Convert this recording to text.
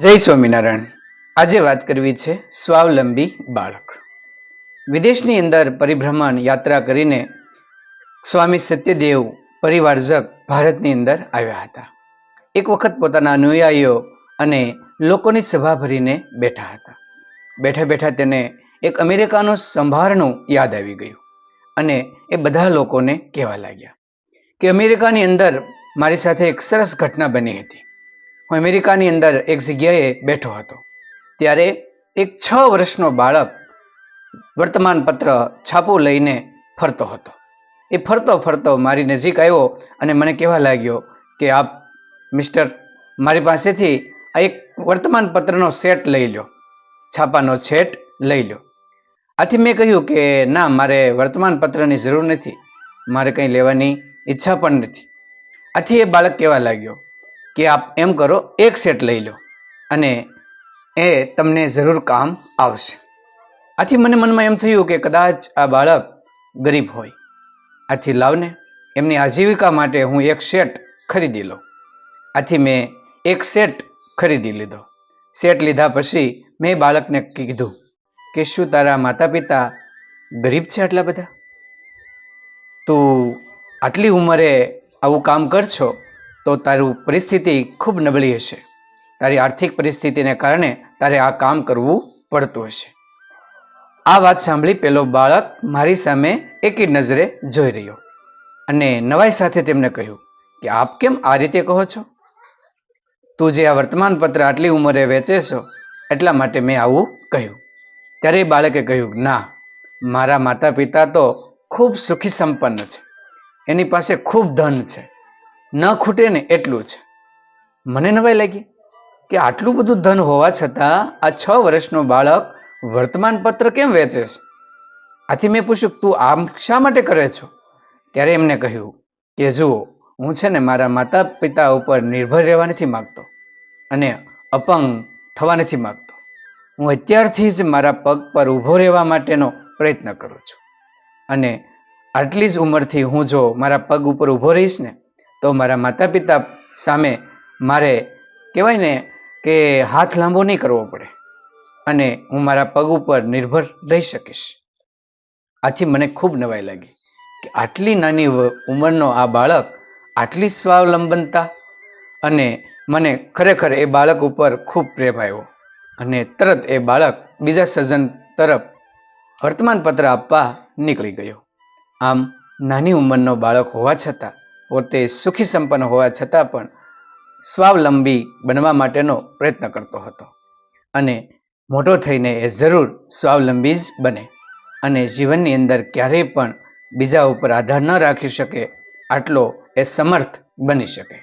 જય સ્વામિનારાયણ. આજે વાત કરવી છે સ્વાવલંબી બાળક. વિદેશની અંદર પરિભ્રમણ યાત્રા કરીને સ્વામી સત્યદેવ પરિવારજક ભારતની અંદર આવ્યા હતા. એક વખત પોતાના અનુયાયીઓ અને લોકોની સભા ભરીને બેઠા હતા. બેઠા બેઠા તેને એક અમેરિકાનું સંભારણું યાદ આવી ગયું અને એ બધા લોકોને કહેવા લાગ્યા કે અમેરિકાની અંદર મારી સાથે એક સરસ ઘટના બની હતી. હું અમેરિકાની અંદર એક જગ્યાએ બેઠો હતો. ત્યારે એક છ વર્ષનો બાળક વર્તમાનપત્ર છાપું લઈને ફરતો હતો. એ ફરતો ફરતો મારી નજીક આવ્યો અને મને કહેવા લાગ્યો કે આપ મિસ્ટર, મારી પાસેથી આ એક વર્તમાનપત્રનો સેટ લઈ લો છાપાનો સેટ લઈ લો આથી મેં કહ્યું કે ના, મારે વર્તમાનપત્રની જરૂર નથી. મારે કંઈ લેવાની ઈચ્છા પણ નથી. આથી એ બાળક કહેવા લાગ્યો કે આપ એમ કરો, એક સેટ લઈ લો અને એ તમને જરૂર કામ આવશે. આથી મને મનમાં એમ થયું કે કદાચ આ બાળક ગરીબ હોય. આથી લાવને એમની આજીવિકા માટે હું એક સેટ ખરીદી લઉં. આથી મેં એક સેટ ખરીદી લીધો. સેટ લીધા પછી મેં બાળકને કીધું કે શું તારા માતા પિતા ગરીબ છે આટલા બધા? તું આટલી ઉંમરે આવું કામ કરશો? તો તારું પરિસ્થિતિ ખૂબ નબળી હશે. તારી આર્થિક પરિસ્થિતિને કારણે તારે આ કામ કરવું પડતું હશે. આ વાત સાંભળી પેલો બાળક મારી સામે એકી નજરે જોઈ રહ્યો અને નવાઈ સાથે તેમને કહ્યું કે આપ કેમ આ રીતે કહો છો? તું જે આ વર્તમાનપત્ર આટલી ઉંમરે વેચે છો, એટલા માટે મેં આવું કહ્યું. ત્યારે એ બાળકે કહ્યું, ના, મારા માતા પિતા તો ખૂબ સુખી સંપન્ન છે. એની પાસે ખૂબ ધન છે. ન ખૂટે ને એટલું છે મને નવાઈ લાગી કે આટલું બધું ધન હોવા છતાં આ છ વર્ષનો બાળક વર્તમાનપત્ર કેમ વેચે છે? આથી મેં પૂછ્યું, તું આમ શા માટે કરે છો? ત્યારે એમને કહ્યું કે, જુઓ, હું છે ને મારા માતા પિતા ઉપર નિર્ભર રહેવા નથી માગતો અને અપંગ થવા નથી માગતો. હું અત્યારથી જ મારા પગ પર ઊભો રહેવા માટેનો પ્રયત્ન કરું છું. અને આટલી જ ઉંમરથી હું જો મારા પગ ઉપર ઊભો રહીશ ને તો મારા માતા પિતા સામે મારે કહેવાય ને કે હાથ લાંબો નહીં કરવો પડે અને હું મારા પગ ઉપર નિર્ભર રહી શકીશ. આથી મને ખૂબ નવાઈ લાગી કે આટલી નાની ઉંમરનો આ બાળક આટલી સ્વાવલંબનતા અને મને ખરેખર એ બાળક ઉપર ખૂબ પ્રેમ આવ્યો અને તરત એ બાળક બીજા સજ્જન તરફ વર્તમાનપત્ર આપવા નીકળી ગયો. આમ નાની ઉંમરનો બાળક હોવા છતાં પોતે સુખી સંપન્ન હોવા છતાં પણ સ્વાવલંબી બનવા માટેનો પ્રયત્ન કરતો હતો. અને મોટો થઈને એ જરૂર સ્વાવલંબી જ બને અને જીવનની અંદર ક્યારેય પણ બીજા ઉપર આધાર ન રાખી શકે, આટલો એ સમર્થ બની શકે.